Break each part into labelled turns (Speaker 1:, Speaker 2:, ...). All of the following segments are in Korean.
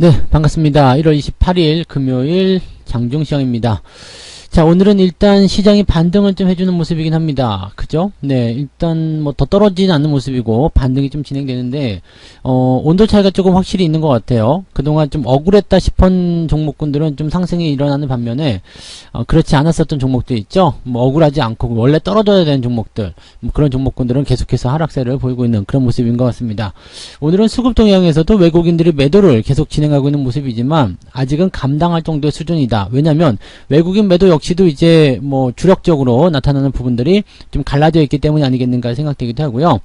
Speaker 1: 네, 반갑습니다. 1월 28일 금요일 장중시장입니다. 자, 오늘은 일단 시장이 반등을 좀 해주는 모습이긴 합니다. 그죠? 네, 일단 뭐 더 떨어지진 않는 모습이고 반등이 좀 진행되는데 어, 온도 차이가 조금 확실히 있는 것 같아요. 그동안 좀 억울했다 싶은 종목군들은 좀 상승이 일어나는 반면에 어, 그렇지 않았었던 종목들 있죠? 뭐 억울하지 않고 원래 떨어져야 되는 종목들 뭐 그런 종목군들은 계속해서 하락세를 보이고 있는 그런 모습인 것 같습니다. 오늘은 수급 동향에서도 외국인들이 매도를 계속 진행하고 있는 모습이지만 아직은 감당할 정도의 수준이다. 왜냐하면 외국인 매도 역시 도 이제 뭐 주력적으로 나타나는 부분들이 좀 갈라져 있기 때문이 아니겠는가 생각되기도 하고요.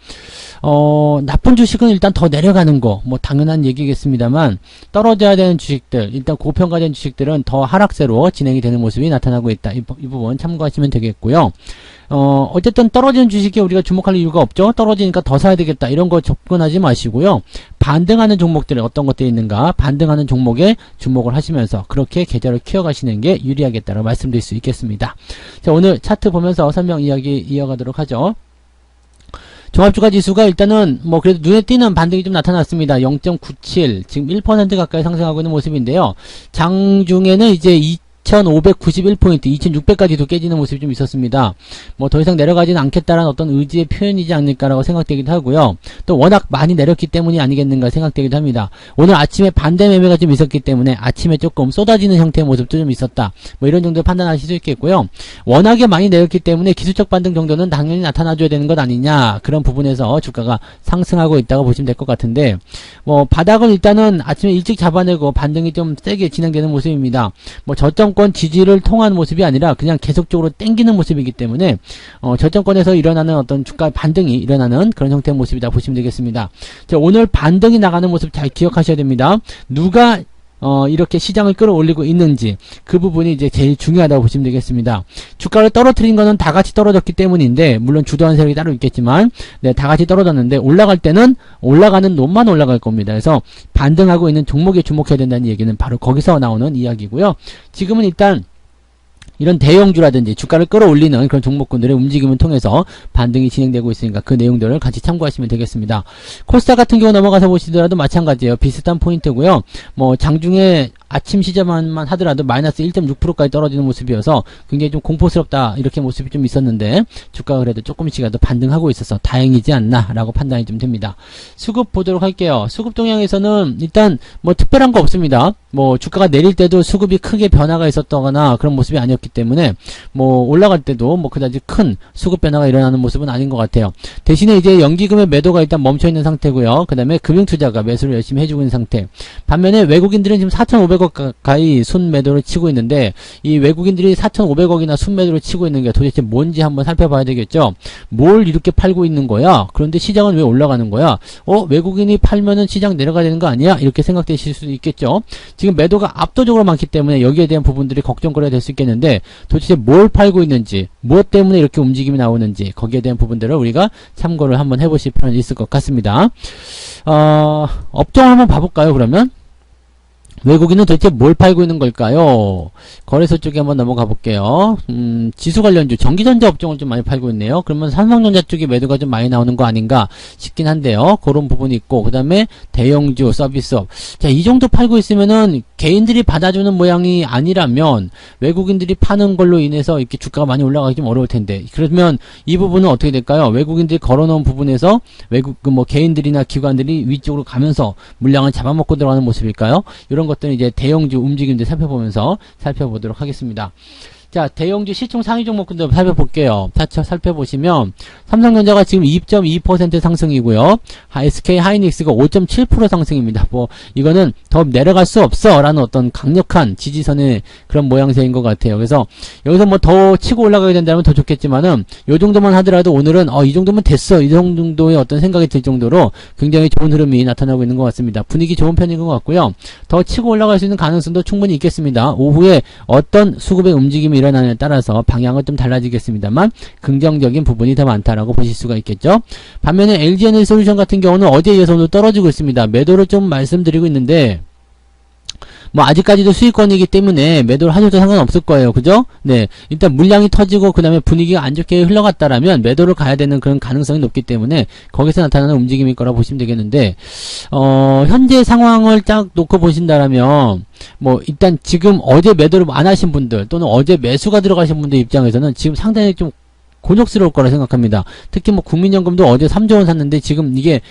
Speaker 1: 어, 나쁜 주식은 일단 더 내려가는 거, 뭐 당연한 얘기겠습니다만 떨어져야 되는 주식들, 일단 고평가된 주식들은 더 하락세로 진행이 되는 모습이 나타나고 있다. 이, 부- 이 부분 참고하시면 되겠고요. 어, 어쨌든 떨어지는 주식에 우리가 주목할 이유가 없죠. 떨어지니까 더 사야 되겠다. 이런 거 접근하지 마시고요. 반등하는 종목들이 어떤 것들이 있는가, 반등하는 종목에 주목을 하시면서 그렇게 계좌를 키워가시는 게 유리하겠다고 말씀드릴 수 있겠습니다. 자, 오늘 차트 보면서 설명 이야기 이어가도록 하죠. 종합주가 지수가 일단은 뭐 그래도 눈에 띄는 반등이 좀 나타났습니다. 0.97 지금 1% 가까이 상승하고 있는 모습인데요. 장중에는 이제 2,591포인트, 2,600까지도 깨지는 모습이 좀 있었습니다. 뭐 더 이상 내려가지는 않겠다라는 어떤 의지의 표현이지 않을까라고 생각되기도 하고요. 또 워낙 많이 내렸기 때문이 아니겠는가 생각되기도 합니다. 오늘 아침에 반대 매매가 좀 있었기 때문에 아침에 조금 쏟아지는 형태의 모습도 좀 있었다. 뭐 이런 정도 판단하실 수 있겠고요. 워낙에 많이 내렸기 때문에 기술적 반등 정도는 당연히 나타나줘야 되는 것 아니냐 그런 부분에서 주가가 상승하고 있다고 보시면 될 것 같은데 뭐 바닥을 일단은 아침에 일찍 잡아내고 반등이 좀 세게 진행되는 모습입니다. 뭐 저점 권 지지를 통한 모습이 아니라 그냥 계속적으로 땡기는 모습이기 때문에 어, 저점권에서 일어나는 어떤 주가 반등이 일어나는 그런 형태의 모습이다 보시면 되겠습니다. 자, 오늘 반등이 나가는 모습 잘 기억하셔야 됩니다. 누가 어, 이렇게 시장을 끌어올리고 있는지 그 부분이 이제 제일 중요하다고 보시면 되겠습니다. 주가를 떨어뜨린 거는 다 같이 떨어졌기 때문인데 물론 주도한 세력이 따로 있겠지만 네, 다 같이 떨어졌는데 올라갈 때는 올라가는 놈만 올라갈 겁니다. 그래서 반등하고 있는 종목에 주목해야 된다는 얘기는 바로 거기서 나오는 이야기고요. 지금은 일단 이런 대형주라든지 주가를 끌어올리는 그런 종목군들의 움직임을 통해서 반등이 진행되고 있으니까 그 내용들을 같이 참고하시면 되겠습니다. 코스닥 같은 경우 넘어가서 보시더라도 마찬가지예요. 비슷한 포인트고요. 뭐 장중에 아침 시점만 하더라도 마이너스 1.6%까지 떨어지는 모습이어서 굉장히 좀 공포스럽다 이렇게 모습이 좀 있었는데 주가가 그래도 조금씩이라도 반등하고 있어서 다행이지 않나라고 판단이 좀 됩니다. 수급 보도록 할게요. 수급 동향에서는 일단 뭐 특별한 거 없습니다. 뭐 주가가 내릴 때도 수급이 크게 변화가 있었거나 그런 모습이 아니었기 때문에 뭐 올라갈 때도 뭐 그다지 큰 수급 변화가 일어나는 모습은 아닌 것 같아요. 대신에 이제 연기금의 매도가 일단 멈춰 있는 상태고요. 그 다음에 금융투자가 매수를 열심히 해주고 있는 상태. 반면에 외국인들은 지금 4,500억 가까이 순 매도를 치고 있는데 이 외국인들이 4,500억이나 순 매도를 치고 있는 게 도대체 뭔지 한번 살펴봐야 되겠죠. 뭘 이렇게 팔고 있는 거야? 그런데 시장은 왜 올라가는 거야? 어 외국인이 팔면은 시장 내려가야 되는 거 아니야? 이렇게 생각되실 수도 있겠죠. 지금 매도가 압도적으로 많기 때문에 여기에 대한 부분들이 걱정거리가 될 수 있겠는데 도대체 뭘 팔고 있는지 무엇 때문에 이렇게 움직임이 나오는지 거기에 대한 부분들을 우리가 참고를 한번 해보실 필요는 있을 것 같습니다. 어, 업종 한번 봐볼까요 그러면? 외국인은 도대체 뭘 팔고 있는 걸까요? 거래소 쪽에 한번 넘어가 볼게요. 음, 지수 관련주, 전기전자 업종을 좀 많이 팔고 있네요. 그러면 삼성전자 쪽에 매도가 좀 많이 나오는 거 아닌가 싶긴 한데요. 그런 부분이 있고, 그 다음에 대형주, 서비스업. 자, 이 정도 팔고 있으면은 개인들이 받아주는 모양이 아니라면 외국인들이 파는 걸로 인해서 이렇게 주가가 많이 올라가기 좀 어려울 텐데. 그러면 이 부분은 어떻게 될까요? 외국인들이 걸어놓은 부분에서 외국, 그 뭐 개인들이나 기관들이 위쪽으로 가면서 물량을 잡아먹고 들어가는 모습일까요? 이런 것들은 이제 대형주 움직임들 살펴보면서 살펴보도록 하겠습니다. 자, 대형주 시총 상위 종목군들 살펴볼게요. 살펴, 살펴보시면, 삼성전자가 지금 2.2% 상승이고요. 하- SK 하이닉스가 5.7% 상승입니다. 뭐, 이거는 더 내려갈 수 없어. 라는 어떤 강력한 지지선의 그런 모양새인 것 같아요. 그래서, 여기서 뭐 더 치고 올라가게 된다면 더 좋겠지만은, 요 정도만 하더라도 오늘은, 어, 이 정도면 됐어. 이 정도의 어떤 생각이 들 정도로 굉장히 좋은 흐름이 나타나고 있는 것 같습니다. 분위기 좋은 편인 것 같고요. 더 치고 올라갈 수 있는 가능성도 충분히 있겠습니다. 오후에 어떤 수급의 움직임이 일어나냐에 따라서 방향은 좀 달라지겠습니다만 긍정적인 부분이 더 많다라고 보실 수가 있겠죠. 반면에 LG에너지 솔루션 같은 경우는 어제에 의해서 오늘 떨어지고 있습니다. 매도를 좀 말씀드리고 있는데 뭐 아직까지도 수익권이기 때문에 매도를 하셔도 상관없을 거예요. 그죠? 네. 일단 물량이 터지고 그 다음에 분위기가 안 좋게 흘러갔다라면 매도를 가야 되는 그런 가능성이 높기 때문에 거기서 나타나는 움직임일 거라 보시면 되겠는데 어, 현재 상황을 딱 놓고 보신다라면 뭐 일단 지금 어제 매도를 안 하신 분들 또는 어제 매수가 들어가신 분들 입장에서는 지금 상당히 좀 곤욕스러울 거라 생각합니다. 특히 뭐 국민연금도 어제 3조 원 샀는데 지금 이게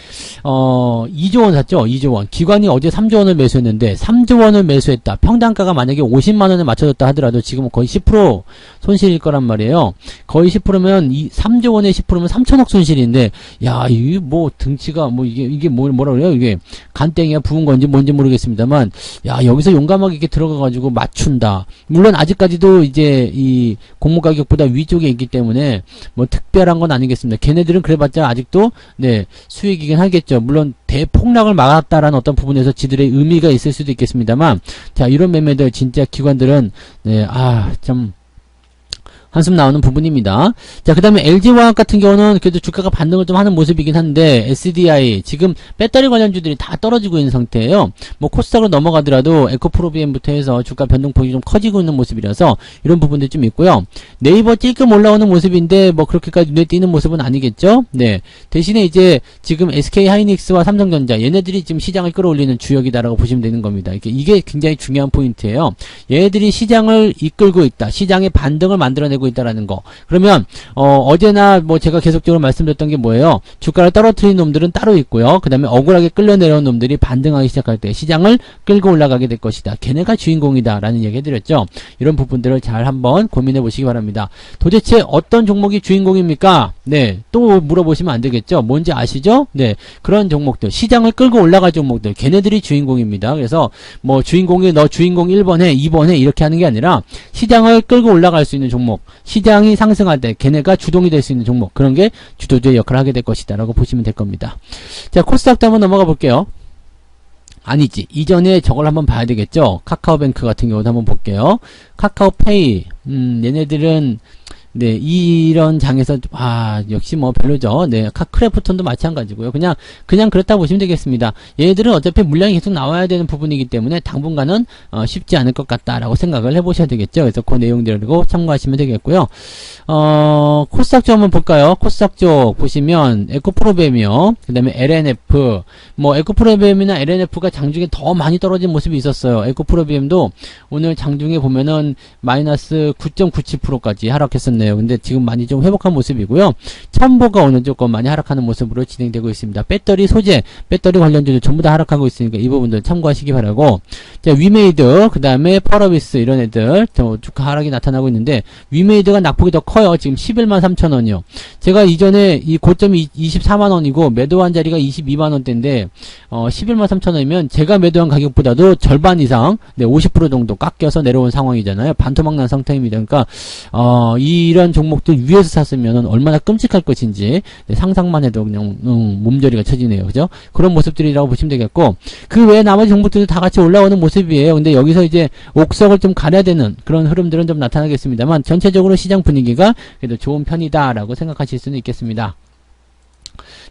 Speaker 1: 어 2조 원 샀죠. 2조 원. 기관이 어제 3조 원을 매수했는데 3조 원을 매수했다. 평단가가 만약에 50만 원에 맞춰졌다 하더라도 지금 거의 10% 손실일 거란 말이에요. 거의 10%면 이 3조 원에 10%면 3천억 손실인데 야, 이 뭐 등치가 뭐 이게 이게 뭐 뭐라 그래요? 이게 간땡이가 부은 건지 뭔지 모르겠습니다만 야, 여기서 용감하게 이렇게 들어가 가지고 맞춘다. 물론 아직까지도 이제 이 공모 가격보다 위쪽에 있기 때문에 뭐 특별한 건 아니겠습니다. 걔네들은 그래봤자 아직도 네 수익이긴 하겠죠. 물론 대폭락을 막았다라는 어떤 부분에서 지들의 의미가 있을 수도 있겠습니다만 자 이런 매매들 진짜 기관들은 네아참 한숨 나오는 부분입니다. 자, 그 다음에 LG화학 같은 경우는 그래도 주가가 반등을 좀 하는 모습이긴 한데, SDI, 지금 배터리 관련주들이 다 떨어지고 있는 상태예요. 뭐, 코스닥으로 넘어가더라도 에코프로비엠부터 해서 주가 변동폭이 좀 커지고 있는 모습이라서, 이런 부분들이 좀 있고요. 네이버 찔끔 올라오는 모습인데, 뭐, 그렇게까지 눈에 띄는 모습은 아니겠죠? 네. 대신에 이제, 지금 SK 하이닉스와 삼성전자, 얘네들이 지금 시장을 끌어올리는 주역이다라고 보시면 되는 겁니다. 이게 굉장히 중요한 포인트예요. 얘네들이 시장을 이끌고 있다. 시장의 반등을 만들어내고 있다라는 거. 그러면 어, 제나 뭐 제가 계속적으로 말씀드렸던 게 뭐예요? 주가를 떨어뜨린 놈들은 따로 있고요. 그 다음에 억울하게 끌려 내려온 놈들이 반등하기 시작할 때 시장을 끌고 올라가게 될 것이다. 걔네가 주인공이다라는 얘기 해드렸죠. 이런 부분들을 잘 한번 고민해 보시기 바랍니다. 도대체 어떤 종목이 주인공입니까? 네, 또 물어보시면 안 되겠죠. 뭔지 아시죠? 네, 그런 종목들 시장을 끌고 올라갈 종목들 걔네들이 주인공입니다. 그래서 뭐 주인공이 너 주인공 1번에 2번에 이렇게 하는 게 아니라 시장을 끌고 올라갈 수 있는 종목 시장이 상승할 때 걔네가 주동이 될 수 있는 종목 그런 게 주도주의 역할을 하게 될 것이다 라고 보시면 될 겁니다. 자 코스닥도 한번 넘어가 볼게요. 아니지. 이전에 저걸 한번 봐야 되겠죠? 카카오뱅크 같은 경우도 한번 볼게요. 카카오페이. 음 얘네들은 네, 이런 장에서 아 역시 뭐 별로죠. 네, 카크래프톤도 마찬가지고요. 그냥 그냥 그렇다 보시면 되겠습니다. 얘들은 어차피 물량이 계속 나와야 되는 부분이기 때문에 당분간은 어, 쉽지 않을 것 같다라고 생각을 해보셔야 되겠죠. 그래서 그 내용들을 참고하시면 되겠고요. 어, 코스닥 쪽 한번 볼까요? 코스닥 쪽 보시면 에코프로뱀이요. 그다음에 LNF 뭐 에코프로뱀이나 LNF가 장중에 더 많이 떨어진 모습이 있었어요. 에코프로뱀도 오늘 장중에 보면은 마이너스 9.97%까지 하락했었 네요. 근데 지금 많이 좀 회복한 모습이고요. 첨보가 오늘 조금 많이 하락하는 모습으로 진행되고 있습니다. 배터리 소재, 배터리 관련주도 전부 다 하락하고 있으니까 이 부분들 참고하시기 바라고. 자, 위메이드, 그 다음에 펄어비스 이런 애들 주가 하락이 나타나고 있는데 위메이드가 낙폭이 더 커요. 지금 11만 3천 원이요. 제가 이전에 이 고점이 24만 원이고 매도한 자리가 22만 원대인데 어, 11만 3천 원이면 제가 매도한 가격보다도 절반 이상, 네, 50% 정도 깎여서 내려온 상황이잖아요. 반토막 난 상태입니다. 그러니까 어, 이런 종목들 위에서 샀으면 얼마나 끔찍할 것인지 네, 상상만 해도 그냥 음, 몸저리가 쳐지네요. 그죠? 그런 모습들이라고 보시면 되겠고 그 외에 나머지 종목들도 다 같이 올라오는 모습이에요. 근데 여기서 이제 옥석을 좀 가려야 되는 그런 흐름들은 좀 나타나겠습니다만 전체적으로 시장 분위기가 그래도 좋은 편이다라고 생각하실 수는 있겠습니다.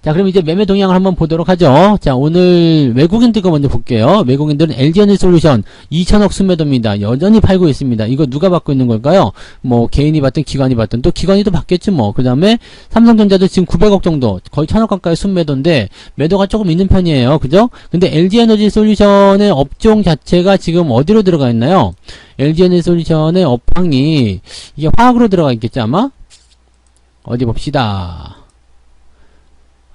Speaker 1: 자, 그럼 이제 매매 동향을 한번 보도록 하죠. 자, 오늘 외국인들 거 먼저 볼게요. 외국인들은 LG에너지 솔루션 2천억 순매도입니다. 여전히 팔고 있습니다. 이거 누가 받고 있는 걸까요? 뭐, 개인이 받든 기관이 받든 또 기관이 또 받겠지 뭐. 그 다음에 삼성전자도 지금 900억 정도, 거의 천억 가까이 순매도인데 매도가 조금 있는 편이에요. 그죠? 근데 LG에너지 솔루션의 업종 자체가 지금 어디로 들어가 있나요? LG에너지 솔루션의 업황이 이게 화학으로 들어가 있겠죠, 아마? 어디 봅시다.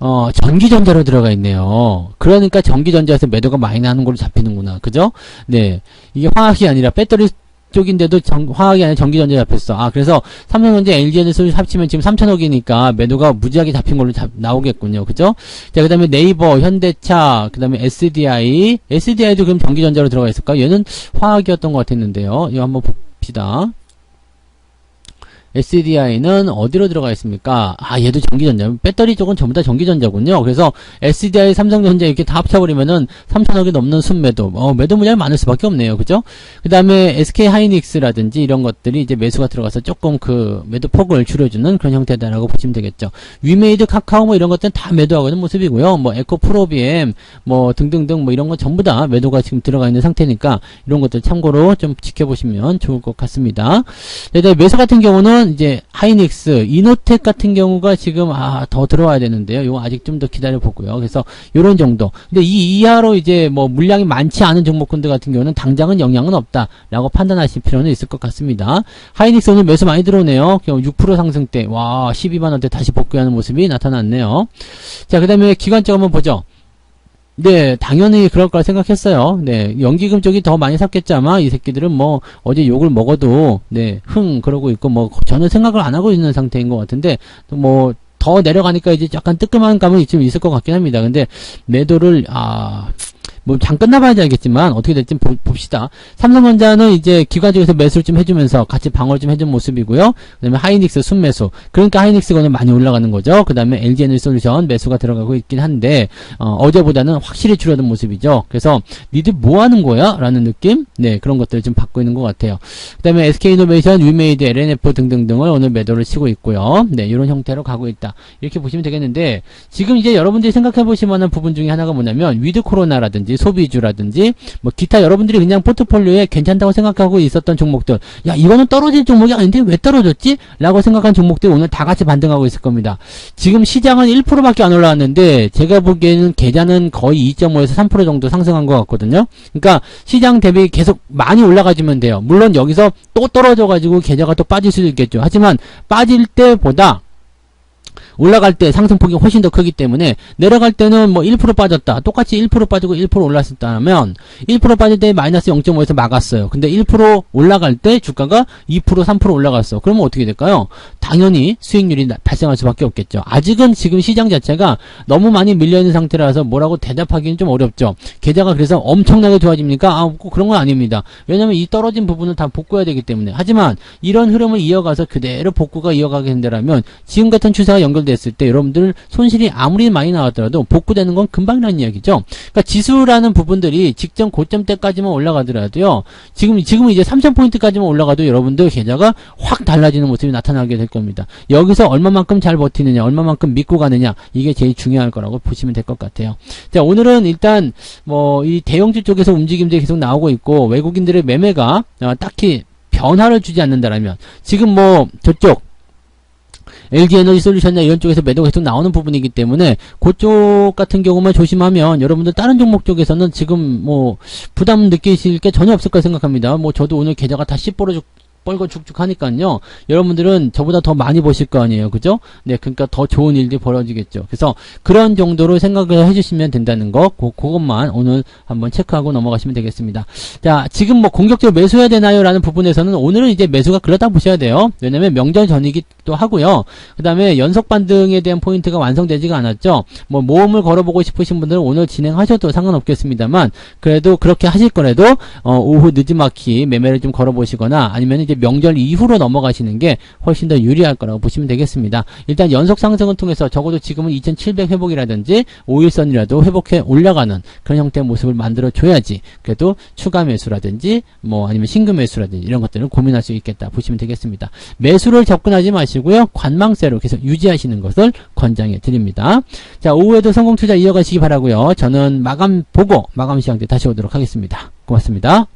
Speaker 1: 어, 전기전자로 들어가 있네요. 그러니까 전기전자에서 매도가 많이 나는 걸로 잡히는구나. 그죠? 네. 이게 화학이 아니라 배터리 쪽인데도 정, 화학이 아니라 전기전자 잡혔어. 아, 그래서 삼성전자, LG에너지 합치면 지금 3천억이니까 매도가 무지하게 잡힌 걸로 잡, 나오겠군요. 그죠? 자, 그 다음에 네이버, 현대차, 그 다음에 SDI. SDI도 그럼 전기전자로 들어가 있을까? 얘는 화학이었던 것 같았는데요. 이거 한번 봅시다. SDI는 어디로 들어가 있습니까? 아, 얘도 전기전자. 배터리 쪽은 전부 다 전기전자군요. 그래서 SDI, 삼성전자 이렇게 다 합쳐버리면은 3천억이 넘는 순매도, 어, 매도 물량이 많을 수밖에 없네요. 그죠? 그 다음에 SK 하이닉스라든지 이런 것들이 이제 매수가 들어가서 조금 그 매도 폭을 줄여주는 그런 형태다라고 보시면 되겠죠. 위메이드, 카카오 뭐 이런 것들은 다 매도하고 모습이고요. 뭐 에코 프로비엠, 뭐 등등등 뭐 이런 거 전부 다 매도가 지금 들어가 있는 상태니까 이런 것들 참고로 좀 지켜보시면 좋을 것 같습니다. 네, 네, 매수 같은 경우는 이제 하이닉스, 이노텍 같은 경우가 지금 아, 더 들어와야 되는데요. 이거 아직 좀 더 기다려 보고요. 그래서 요런 정도. 근데 이 이하로 이제 뭐 물량이 많지 않은 종목군들 같은 경우는 당장은 영향은 없다라고 판단하실 필요는 있을 것 같습니다. 하이닉스 오늘 매수 많이 들어오네요. 6% 상승 때, 와, 12만 원대 다시 복귀하는 모습이 나타났네요. 자, 그 다음에 기관적 한번 보죠. 네, 당연히 그럴 거라 생각했어요. 네, 연기금 쪽이 더 많이 샀겠죠, 아마. 이 새끼들은 뭐, 어제 욕을 먹어도, 네, 흥, 그러고 있고, 뭐, 전혀 생각을 안 하고 있는 상태인 것 같은데, 또 뭐, 더 내려가니까 이제 약간 뜨끔한 감은 좀 있을 것 같긴 합니다. 근데, 매도를, 아, 뭐, 잠깐 나봐야지 알겠지만, 어떻게 될지 보, 봅시다. 삼성전자는 이제 기관적에서 매수를 좀 해주면서 같이 방어를 좀 해준 모습이고요. 그 다음에 하이닉스 순매수. 그러니까 하이닉스가 오늘 많이 올라가는 거죠. 그 다음에 LG에너지 솔루션 매수가 들어가고 있긴 한데, 어, 제보다는 확실히 줄어든 모습이죠. 그래서, 니들 뭐 하는 거야? 라는 느낌? 네, 그런 것들을 좀 받고 있는 것 같아요. 그 다음에 SK이노베이션, 위메이드, LNF 등등등을 오늘 매도를 치고 있고요. 네, 이런 형태로 가고 있다. 이렇게 보시면 되겠는데, 지금 이제 여러분들이 생각해 보실 만한 부분 중에 하나가 뭐냐면, 위드 코로나라든지, 소비주라든지, 뭐, 기타 여러분들이 그냥 포트폴리오에 괜찮다고 생각하고 있었던 종목들, 야, 이거는 떨어질 종목이 아닌데 왜 떨어졌지? 라고 생각한 종목들이 오늘 다 같이 반등하고 있을 겁니다. 지금 시장은 1%밖에 안 올라왔는데, 제가 보기에는 계좌는 거의 2.5에서 3% 정도 상승한 것 같거든요. 그러니까, 시장 대비 계속 많이 올라가주면 돼요. 물론 여기서 또 떨어져가지고 계좌가 또 빠질 수도 있겠죠. 하지만, 빠질 때보다, 올라갈 때 상승폭이 훨씬 더 크기 때문에 내려갈 때는 뭐 1% 빠졌다. 똑같이 1% 빠지고 1% 올랐었다면 1% 빠질 때 마이너스 0.5에서 막았어요. 근데 1% 올라갈 때 주가가 2% 3% 올라갔어. 그러면 어떻게 될까요? 당연히 수익률이 나- 발생할 수밖에 없겠죠. 아직은 지금 시장 자체가 너무 많이 밀려 있는 상태라서 뭐라고 대답하기는 좀 어렵죠. 계좌가 그래서 엄청나게 좋아집니까? 아, 꼭 그런 건 아닙니다. 왜냐면 이 떨어진 부분을 다 복구해야 되기 때문에. 하지만 이런 흐름을 이어가서 그대로 복구가 이어가게 된다면 지금 같은 추세가 연결 됐을 때 여러분들 손실이 아무리 많이 나왔더라도 복구되는 건 금방이라는 이야기죠. 그러니까 지수라는 부분들이 직전 고점 때까지만 올라가더라도요. 지금 지금 이제 3,000포인트까지만 올라가도 여러분들 계좌가 확 달라지는 모습이 나타나게 될 겁니다. 여기서 얼마만큼 잘 버티느냐, 얼마만큼 믿고 가느냐 이게 제일 중요할 거라고 보시면 될 것 같아요. 자, 오늘은 일단 뭐 이 대형주 쪽에서 움직임들이 계속 나오고 있고 외국인들의 매매가 어, 딱히 변화를 주지 않는다라면 지금 뭐 저쪽 LG 에너지 솔루션이나 이런 쪽에서 매도가 계속 나오는 부분이기 때문에 그쪽 같은 경우만 조심하면 여러분들 다른 종목 쪽에서는 지금 뭐 부담 느끼실 게 전혀 없을 거라 생각합니다. 뭐 저도 오늘 계좌가 다죽 뻘거 죽죽 하니까요. 여러분들은 저보다 더 많이 버실 거 아니에요. 그죠? 네, 그러니까 더 좋은 일들이 벌어지겠죠. 그래서 그런 정도로 생각을 해주시면 된다는 거, 그, 그것만 오늘 한번 체크하고 넘어가시면 되겠습니다. 자, 지금 뭐 공격적으로 매수해야 되나요? 라는 부분에서는 오늘은 이제 매수가 그렇다 보셔야 돼요. 왜냐면 명절 전이기도 하고요. 그 다음에 연속 반등에 대한 포인트가 완성되지가 않았죠. 뭐 모험을 걸어보고 싶으신 분들은 오늘 진행하셔도 상관없겠습니다만 그래도 그렇게 하실 거라도 어, 오후 늦지막히 매매를 좀 걸어보시거나 아니면 이제 명절 이후로 넘어가시는 게 훨씬 더 유리할 거라고 보시면 되겠습니다. 일단 연속 상승을 통해서 적어도 지금은 2700 회복이라든지 5일선이라도 회복해 올라가는 그런 형태의 모습을 만들어 줘야지 그래도 추가 매수라든지 뭐 아니면 신규 매수라든지 이런 것들을 고민할 수 있겠다 보시면 되겠습니다. 매수를 접근하지 마시고요. 관망세로 계속 유지하시는 것을 권장해 드립니다. 자, 오후에도 성공 투자 이어가시기 바라고요. 저는 마감 보고 마감 시간 때 다시 오도록 하겠습니다. 고맙습니다.